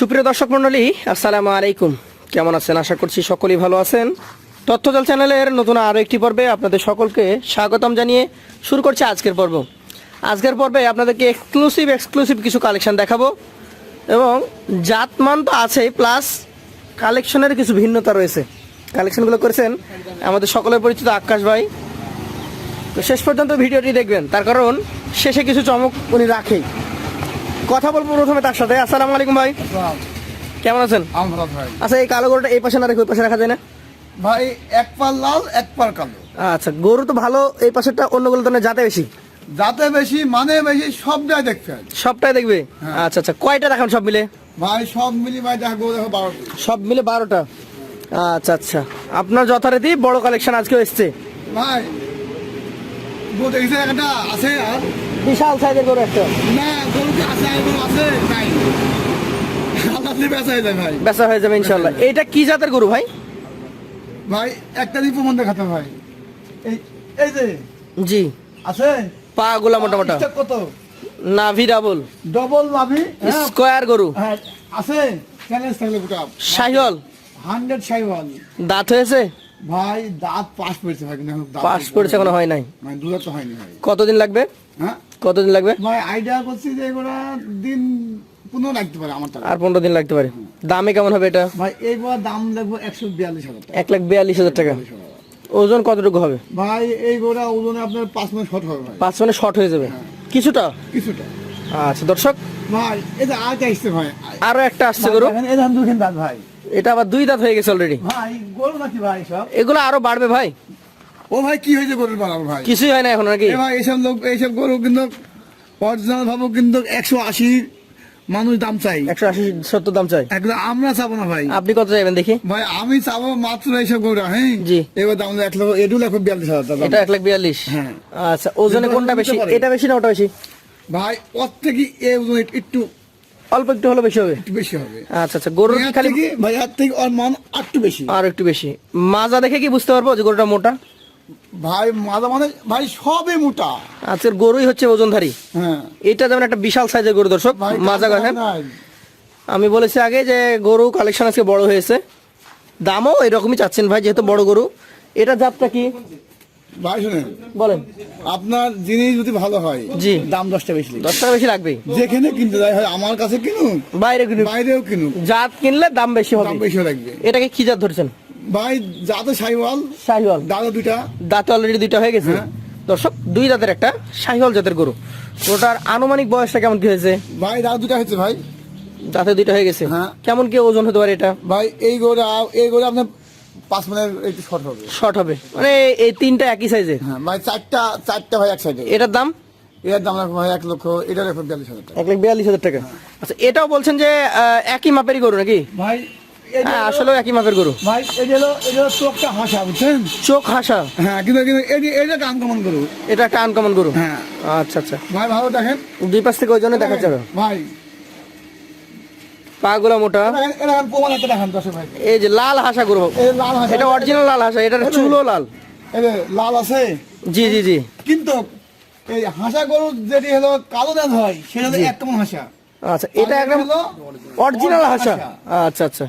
সুপ্রিয় দর্শক মণ্ডলী, আসসালামু আলাইকুম। কেমন আছেন? আশা করছি সকলেই ভালো আছেন। তথ্যজল চ্যানেলের নতুন আরও একটি পর্বে আপনাদের সকলকে স্বাগতম জানিয়ে শুরু করছে আজকের পর্ব। আজকের পর্বে আপনাদেরকে এক্সক্লুসিভ এক্সক্লুসিভ কিছু কালেকশন দেখাবো এবং জাতমান তো আছেই প্লাস কালেকশনের কিছু ভিন্নতা রয়েছে। কালেকশনগুলো করেছেন আমাদের সকলের পরিচিত আকাশ ভাই। তো শেষ পর্যন্ত ভিডিওটি দেখবেন। তার কারণ, শেষে কিছু চমক উনি রাখেই। কথা বলব প্রথমে তার সাথে। আসসালামু আলাইকুম ভাই। কেমন আছেন? ভাই। আচ্ছা এই কালো গরুটা এই পাশে না রেখে ওই পাশে রাখা যায় না? ভাই এক পার লাল এক পার কালো। আচ্ছা গরু তো ভালো এই পাশেরটা অন্যগুলো তো যাতে বেশি? যাতে বেশি মানে বেশি সবটাই দেখতে সবটাই দেখবে? হ্যাঁ। আচ্ছা আচ্ছা কয়টা দেখান সব মিলে? ভাই সব মিলি ভাই দেখো দেখো বারোটি। সব মিলে বারোটা? আচ্ছা আচ্ছা। আপনার যথারীতি বড় কালেকশন আজকে এসছে। ভাই আছে আর বিশাল সাইজের গরু একটা। না গরু কি আছে? গরু আছে? নাই। বেচা হয়ে ভাই। বেচা হয়ে যাবে ইনশাল্লাহ এইটা কি জাতের গরু ভাই? ভাই একটা দিয়ে প্রমাণ দেখাতে ভাই এই এই যে। জি। আছে? পা গুলা মোটা মোটা কত? নাভি ডাবল। ডবল লাভি হ্যাঁ। স্কোয়ার গরু। হ্যাঁ, আছে? চ্যালেঞ্জ থাকলে গোটা সাহিওয়াল হান্ড্রেড সাইওয়াল দাঁত হয়েছে? ভাই দাঁত পাস পড়েছে ভাই পাস করেছে এখনও হয় নাই। মানে দূরে তো হয়নি ভাই। কতদিন লাগবে? হ্যাঁ? কতদিন লাগবে? ভাই আইডিয়া করছি যে এগুলা দিন পনেরো লাগতে পারে আমার আর পনেরো দিন লাগতে পারে। দামে কেমন হবে এটা? ভাই এইবার দাম লাগবে একশো বিয়াল্লিশ হাজার টাকা। এক লাখ বিয়াল্লিশ হাজার টাকা। ওজন কতটুকু হবে? ভাই এই গোড়া ওজনে আপনার পাঁচ মিনিট শর্ট হবে ভাই। পাঁচ মানে শর্ট হয়ে যাবে। কিছুটা? কিছুটা। আচ্ছা দর্শক। ভাই যে আগে আসছে ভাই। আরও একটা আসছে গরু। এই ধান দুখিন দাঁত ভাই। এটা আবার দুই দাঁত হয়ে গেছে অলরেডি ভাই গরু নাকি ভাই সব? এগুলো আরও বাড়বে ভাই। ও ভাই কি হয়েছে গরুর বাড়ার ভাই? কিছুই হয় না এখন নাকি? ভাই এইসব লোক এইসব গরু কিন্তু অরিজিনাল ভাবো কিন্তু একশো আশি মানুষ দাম চাই। একশো আশি সত্তর দাম চাই। একদম আমরা চাবো না ভাই। আপনি কত চাইবেন দেখি? ভাই আমি চাবো মাত্র এইসব গরু হ্যাঁ? জি। এবার দাম এক লক্ষ এটু লক্ষ বিয়াল্লিশ হাজার এটা এক লাখ বিয়াল্লিশ। হ্যাঁ। আচ্ছা ওজনে কোনটা বেশি? এটা বেশি না ওটা বেশি? ভাই ওর থেকে এ ওজন একটু- অল্প একটু হলে বেশি হবে? একটু বেশি হবে। আচ্ছা আচ্ছা গরুর খালি ভাই এর থেকে ওর মান একটু বেশি। আর একটু বেশি। মাজা দেখে কি বুঝতে পারব যে গরুটা মোটা? ভাই মাঝে মানে ভাই মোটা। আজকের গরুই হচ্ছে ওজনধারী। হ্যাঁ। এটা যেমন একটা বিশাল সাইজের গরু দর্শক মাজা আমি বলেছি আগে যে গরু কালেকশন আজকে বড় হয়েছে। দামও এরকমই চাচ্ছেন ভাই যেহেতু বড় গরু। এটা জাতটা কি? ভাই শুনেন। বলেন। আপনার জিনিস যদি ভালো হয় জি। দাম দশটা বেশি। দশ টাকা বেশি লাগবেই। যেখানে কিনতে যায় হয় আমার কাছে কিনুক বাইরে কিনুন বাইরেও কিনুক। জাত কিনলে দাম বেশি হবে। দাম বেশি লাগবে। এটাকে কি জাত ধরছেন? ভাই যাতে সাইওয়াল শাহিওয়াল দাদা দুইটা। দাঁতে অলরেডি দুইটা হয়ে গেছে। হ্যাঁ। দর্শক দুই দাঁতের একটা শাহিওয়াল জাতের গরু। ওটার আনুমানিক বয়সটা কেমন কি হয়েছে? ভাই দাদা দুটা হচ্ছে ভাই। দাঁতে দুইটা হয়ে গেছে। হ্যাঁ। কেমন কি ওজন হতে পারে এটা? ভাই এই গোড়া এই গোড়া আপনার পাঁচ মিনিট একটু শর্ট হবে। শর্ট হবে। মানে এই তিনটা একই সাইজের হ্যাঁ ভাই চারটা চারটা ভাই এক সাইডে এটার দাম? এর দাম রাখব ভাই এক লক্ষ এটা রাখব বিয়াল্লিশ হাজার টাকা। এক লাখ বিয়াল্লিশ হাজার টাকা। আচ্ছা এটাও বলছেন যে একই মাপেরই গরু নাকি? ভাই হ্যাঁ আসলেও একই মাপের গরু। ভাই হলো হলো চোখটা হাসা বুঝছেন? চোখ হাসা? হ্যাঁ কিন্তু কিন্তু এই যে- এটা কমন করু এটা গরু? হ্যাঁ। আচ্ছা আচ্ছা। ভাই ভালো দেখেন। দুই পাশ থেকে ওই জন্য দেখা যাবে। ভাই। মোটা। এই যে লাল হাসা গরু। লাল এটা অরিজিনাল লাল হাসা এটার চুলও লাল। লাল আছে। জি জি জি। কিন্তু এই হাসা গরু যেটি হলো কালো দাঁত হয় সেটা হাসা। আচ্ছা এটা একদম অরিজিনাল হাসা। আচ্ছা আচ্ছা।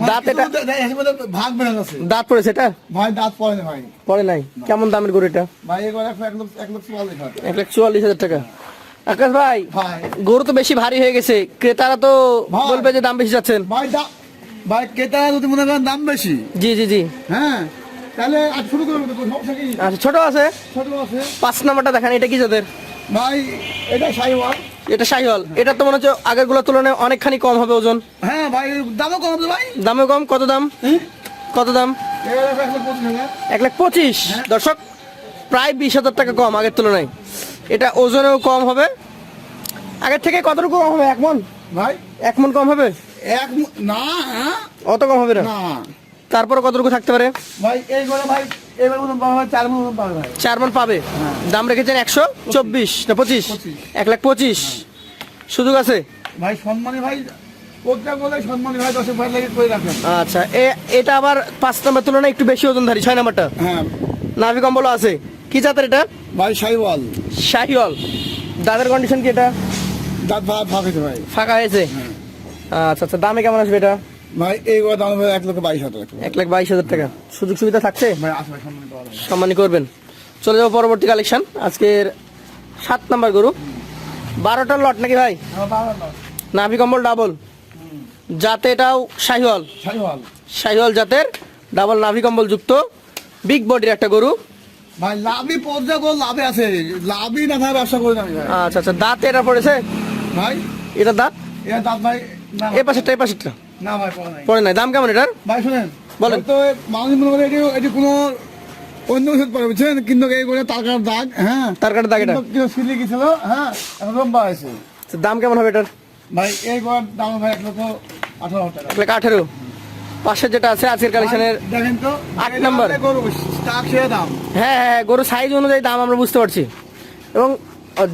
দাঁত এটা কিন্তু দে- এর মধ্যে ভাগ বেড়ে গেছে। দাঁত পড়েছে এটা? ভাই দাঁত পড়ে না ভাই। পড়ে নাই। কেমন দামের গরু এটা? ভাই এবার এক এক লক্ষ এক লক্ষ চুয়াল্লিশ হাজার এক লাখ চুয়াল্লিশ হাজার টাকা। আকাশ ভাই ভাই। গরু তো বেশি ভারী হয়ে গেছে। ক্রেতারা তো। বলবে যে দাম বেশি যাচ্ছেন। ভাই ভাই যদি মনে করেন দাম বেশি। জি জি জি। হ্যাঁ তাহলে শুরু আচ্ছা ছোট আছে। ছোট আছে। পাঁচ নাম্বারটা দেখান এটা কি জাতের? ভাই এটা সাইওয়াল। এটা শাহিওয়াল। এটা তো মনে হচ্ছে আগেরগুলোর তুলনায় অনেকখানি কম হবে ওজন। হ্যাঁ ভাই দামও কম হবে ভাই। দামে কম কত দাম? হ্যাঁ কত দাম? এক লাখ পঁচিশ দর্শক প্রায় বিশ হাজার টাকা কম আগের তুলনায়। এটা ওজনেও কম হবে। আগের থেকে কতটুকু কম হবে? এক মন? ভাই। এক মন কম হবে? এক না হ্যাঁ? অত কম হবে না? না। তারপরে কতটুকু থাকতে পারে? ভাই এই ভাই এবার মতন পাবে চার মতন পাবে ভাই চার মন পাবে? দাম রেখেছেন একশো চব্বিশ না পঁচিশ। এক লাখ পঁচিশ। সুযোগ আছে? ভাই সম্মানী ভাই আচ্ছা এটা আবার পাঁচ নম্বর তুলনায় একটু বেশি ওজনধারী ছয় নম্বরটা? হ্যাঁ। নাভি কম্বল আছে। কি জাতের এটা? ভাই সাইওয়াল। শাহিওয়াল দাঁতের কন্ডিশন কি এটা? দাঁত ভাগ হয়েছে ভাই। ফাঁকা হয়েছে? আচ্ছা আচ্ছা দামে কেমন আসবে এটা? ভাই এই দাম এক লক্ষ বাইশ হাজার টাকা। এক লাখ বাইশ হাজার টাকা। সুযোগ সুবিধা থাকছে? যাবে। সম্মানী করবেন। চলে যাব পরবর্তী কালেকশন আজকের সাত নাম্বার গরু। বারোটার লট নাকি ভাই? আমার নাভি কম্বল ডাবল যাতে এটাও শাহিওয়াল। শাহিওয়াল। জাতের। ডাবল নাভি কম্বল যুক্ত। বিগ বডির একটা গরু। ভাই লাভই পর্যায়ে গরু লাভে আছে। লাভই না থাকে ব্যবসা করে আমি আচ্ছা আচ্ছা। দাঁতে এটা পড়েছে? ভাই? এটা দাঁত? এর দাঁত ভাই এ পাশেরটা এই পাশেরটা। না ভাই পড়া নাই। পড়ে নাই। দাম কেমন এটার? ভাই শুনেন বলেন। তো মানুষ মনে করে এটি এটি কোনো অন্য ওষুধ পরে বুঝছেন? কিন্তু এই করে তারকার দাগ হ্যাঁ? তার কাটা দাগ এটা? কিন্তু সিলি গেছিল হ্যাঁ? এখন লম্বা হয়েছে। দাম কেমন হবে এটার? ভাই এই গড় দাম ভাই এক লক্ষ আঠারো টাকা। এক লাখ আঠেরো। পাশে যেটা আছে আজকের কালেকশনের দেখেন তো আট নাম্বার। গরু দাম। হ্যাঁ হ্যাঁ গরু সাইজ অনুযায়ী দাম আমরা বুঝতে পারছি। এবং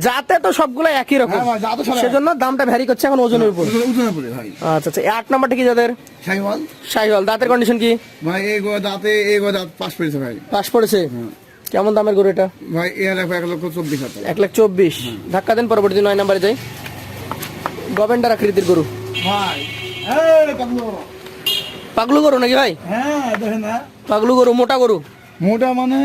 যাতে তো সবগুলো একই রকম। হ্যাঁ জাতে এক। সেজন্য দামটা ভ্যারি করছে এখন ওজনের উপর। ভাই। আচ্ছা আচ্ছা আট নাম্বারটা কি যাদের? শাহিওয়াল। শাহিওয়াল দাঁতের কন্ডিশন কি? ভাই এই গো দাঁতে এই গো দাঁত পাস পেয়েছে ভাই। পাশ পড়েছে? কেমন দামের গরু এটা? ভাই এর এক এক লক্ষ চব্বিশ এক লাখ চব্বিশ। ধাক্কা দেন পরবর্তী নয় নাম্বারে যাই। গভেন্ডার আকৃতির গরু। ভাই পাগলু গরু। নাকি ভাই? হ্যাঁ দেখেন না। পাগলু গরু মোটা গরু। মোটা মানে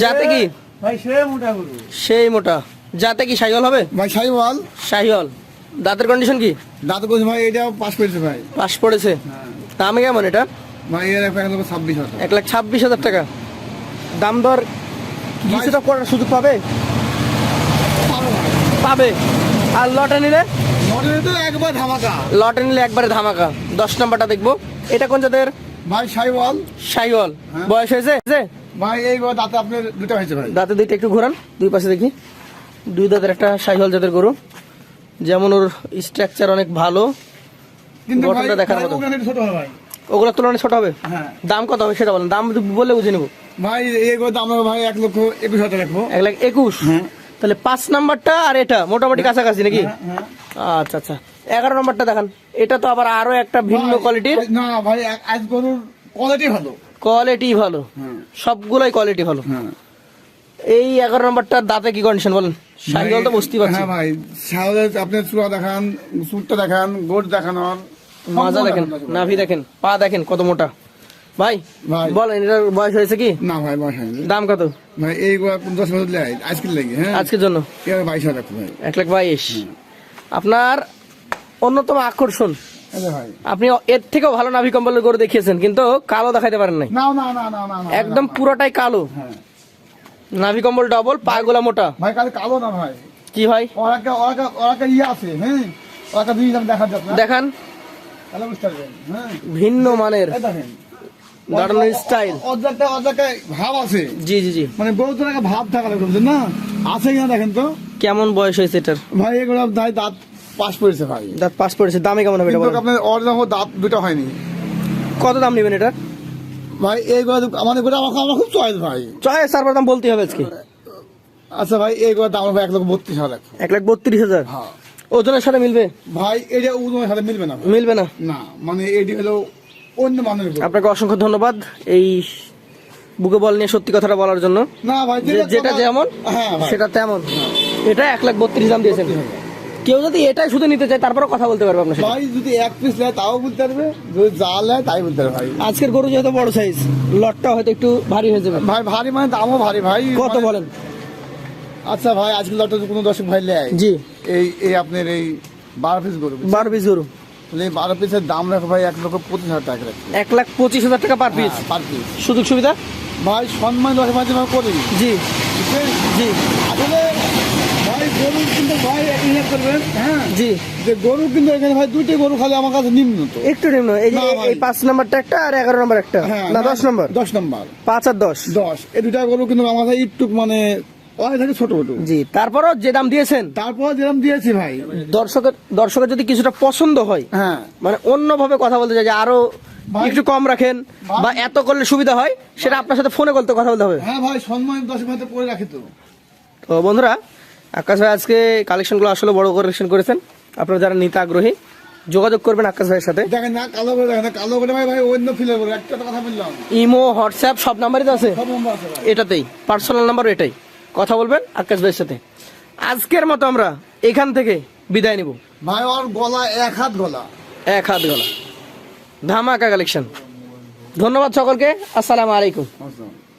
যাতে কি? ভাই সে মোটা গরু। সেই মোটা। যাতে কি শাহিওয়াল হবে? ভাই শাহিওয়াল। শাহিওয়াল। দাঁতের কন্ডিশন কি? দাঁত করছে ভাই এটা পাস পেয়েছে ভাই। পাস পড়েছে। দামে কেমন এটা? ভাই এর এক এক লক্ষ ছাব্বিশ হাজার। এক লাখ ছাব্বিশ হাজার টাকা। দাম দর কিছুটা করার সুযোগ পাবে? পাবে আর লটে নিলে? একবার ধামাকা। লটে নিলে একবারে ধামাকা। দশ নাম্বারটা দেখব। এটা কোন জাতের? ভাই শাহিওয়াল। শাহিওয়াল। হ্যাঁ। বয়স হয়েছে? ভাই এই দাঁতে আপনার দুটো হয়েছে ভাই। দাঁতে দুইটা একটু ঘোরান। দুই পাশে দেখি। দুই দাঁতের একটা শাহিওয়াল জাতের গরু। যেমন ওর স্ট্রাকচার অনেক ভালো গঠনটা দেখার মতো। ওগুলোর তুলনায় ছোট হবে? হ্যাঁ। দাম কত হবে সেটা বলেন দাম বললে বুঝে নেব। ভাই গো দাম ভাই এক লক্ষ একুশ হাজার রাখব এক লাখ একুশ? হ্যাঁ। তাহলে পাঁচ নাম্বারটা আর এটা মোটামুটি কাছাকাছি নাকি? হ্যাঁ, হ্যাঁ। আচ্ছা আচ্ছা। এগারো নম্বরটা দেখান। এটা তো আবার আরও একটা ভিন্ন কোয়ালিটির না ভাই আজ গরুর কোয়ালিটি ভালো। কোয়ালিটি ভালো। হ্যাঁ। সবগুলাই কোয়ালিটি ভালো। হ্যাঁ। এই এগারো নম্বরটার দাঁতে কি কন্ডিশন বলেন? শাহিওয়াল তো বুঝতেই পারছি। হ্যাঁ ভাই সাহলে আপনি চূড়া দেখান সুটটা দেখান গোট দেখানোর মাজা দেখেন নাভি দেখেন পা দেখেন কত মোটা। ভাই। বলেন এটার বয়স হয়েছে কি? না ভাই বয়স হয়নি। দাম কত? ভাই এই দশ বছর আজকের লেগে হ্যাঁ। আজকের জন্য? বাইশ হাজার এক লাখ বাইশ। আপনার অন্যতম আকর্ষণ। আপনি এর থেকেও ভালো নাভি কম্বলের গরু দেখিয়েছেন কিন্তু কালো দেখাইতে পারেন নাই। একদম পুরোটাই কালো। হ্যাঁ। নাভি কম্বল ডবল পাগুলা মোটা। ভাই কাল কালো না ভাই? কি ভাই? ওর একটা ওর একটা ইয়ে আছে হ্যাঁ? ওর একটা দুই দাম দেখা যাচ্ছে দেখান। তাহলে বুঝতে পারবেন হ্যাঁ? ভিন্ন মানের। এই দেখেন। দাঁড়ানোর স্টাইল যে একটা ভাব আছে। জি জি জি। মানে গরু তো একটা ভাব থাকা লাগবে না? আছে কিনা দেখেন তো? কেমন বয়স হয়েছে এটার? ভাই এগুলো দায় দাঁত পাস পড়েছে ভাই। দাঁত পাস পড়েছে দামে কেমন হবে এটা? আপনার ওর দাঁত দুটো হয়নি। কত দাম নেবেন এটার? ভাই এইগুলো আমাদের গোটা আমার আমার খুব চয়েস ভাই। চয়েস তারপর দাম বলতে হবে আজকে। আচ্ছা ভাই এইগুলো দাম হবে এক লক্ষ বত্রিশ হাজার। এক লাখ বত্রিশ হাজার? হ্যাঁ। ওজনের সাথে মিলবে? ভাই এটা ওজনের সাথে মিলবে না মিলবে না? না মানে এটি হলো অন্য মানের আপনাকে অসংখ্য ধন্যবাদ এই বুকে বল নিয়ে সত্যি কথাটা বলার জন্য। না ভাই যেটা যেমন হ্যাঁ সেটা তেমন। এটা এক লাখ বত্রিশ দাম দিয়েছেন। কেউ যদি এটাই শুধু নিতে চায় তারপরে কথা বলতে পারবে আপনার সাথে। ভাই যদি এক পিস নেয় তাও বলতে পারবে। যদি যা নেয় তাই বলতে পারবে ভাই। আজকের গরু যেহেতু বড় সাইজ লটটা হয়তো একটু ভারী হয়ে যাবে। ভাই ভারী মানে দামও ভারী ভাই। কত মানে- বলেন? আচ্ছা ভাই আজকে লটটা যদি কোনো দর্শক ভাই নেয় জি। এই এই আপনার এই বারো পিস গরু বারো পিস গরু। বারো পিসের দাম রাখো ভাই এক লক্ষ পঁচিশ হাজার টাকা এক লাখ পঁচিশ হাজার টাকা পার পিস পার পিস সুযোগ সুবিধা? ভাই সম্মান দশ মাঝে করি জি? জি। আসলে ভাই গরু কিন্তু ভাই এক করবেন হ্যাঁ? জি। যে গরু কিন্তু এখানে ভাই দুইটি গরু খালি আমার কাছে নিম্ন তো। একটু নিম্ন এই যে এই পাঁচ নম্বরটা একটা আর এগারো নম্বর একটা হ্যাঁ না দশ নম্বর? দশ নম্বর। পাঁচ আর দশ? দশ। এই দুটা গরু কিন্তু আমার কাছে একটু মানে ছোট জি তারপরও যে দাম দিয়েছেন? তারপর যেরকম দিয়েছি ভাই। দর্শকের দর্শকের যদি কিছুটা পছন্দ হয় হ্যাঁ। মানে অন্যভাবে কথা বলতে চাই যে আরও একটু কম রাখেন বা এত করলে সুবিধা হয় সেটা আপনার সাথে ফোনে বলতে কথা বলতে হবে। হ্যাঁ ভাই সম্মান দশ মাসে পরে রাখি তো। তো বন্ধুরা আকাশ ভাই আজকে কালেকশনগুলো আসলে বড় কালেকশন করেছেন। আপনারা যারা নিতে আগ্রহী যোগাযোগ করবেন আকাশ ভাইয়ের সাথে। দেখেন না কালো করে দেখেন না কালো করে ভাই ভাই অন্য ফিলে করে একটা কথা বললাম। ইমো হোয়াটসঅ্যাপ সব নাম্বারই তো আছে? সব নম্বর আছে এটাতেই পার্সোনাল নাম্বার এটাই। কথা বলবেন আকাশ ভাইয়ের সাথে। আজকের মতো আমরা এখান থেকে বিদায় নিব। ভাই ওর গলা এক হাত গলা। এক হাত গলা। ধামাকা কালেকশন ধন্যবাদ সকলকে। আসসালামু আলাইকুম। আসসালাম।